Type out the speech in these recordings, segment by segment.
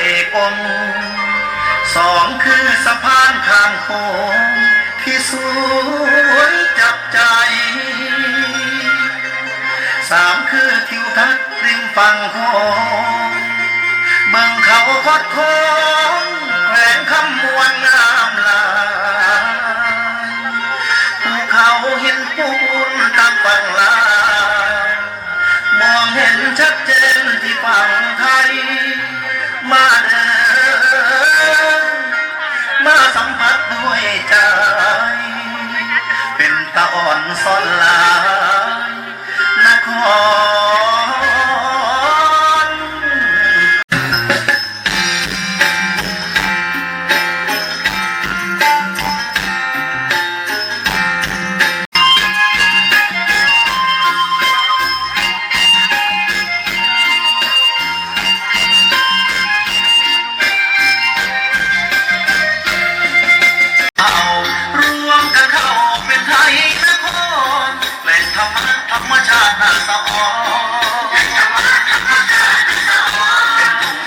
อกองสองคือสะพานข้ามโขงที่สวยจับใจสามคือทิวทัศน์ริมฝั่งโขงเบิ่งเขาคดโค้งแหลงคำมวนงามลายภูเขาหินปูนตามฝั่งลามองเห็นชัดเจนที่ฝั่งไทย มาเดินมาสัมผัสด้วยใจ เป็นตาอ่อนซ่อนลา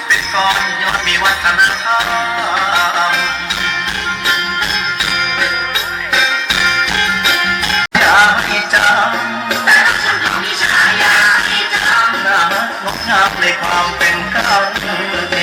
เป็นกองยอดมีวัฒนธรรมอยากให้จำแต่สุดมีชายให้จำงดงามในความเป็นกัน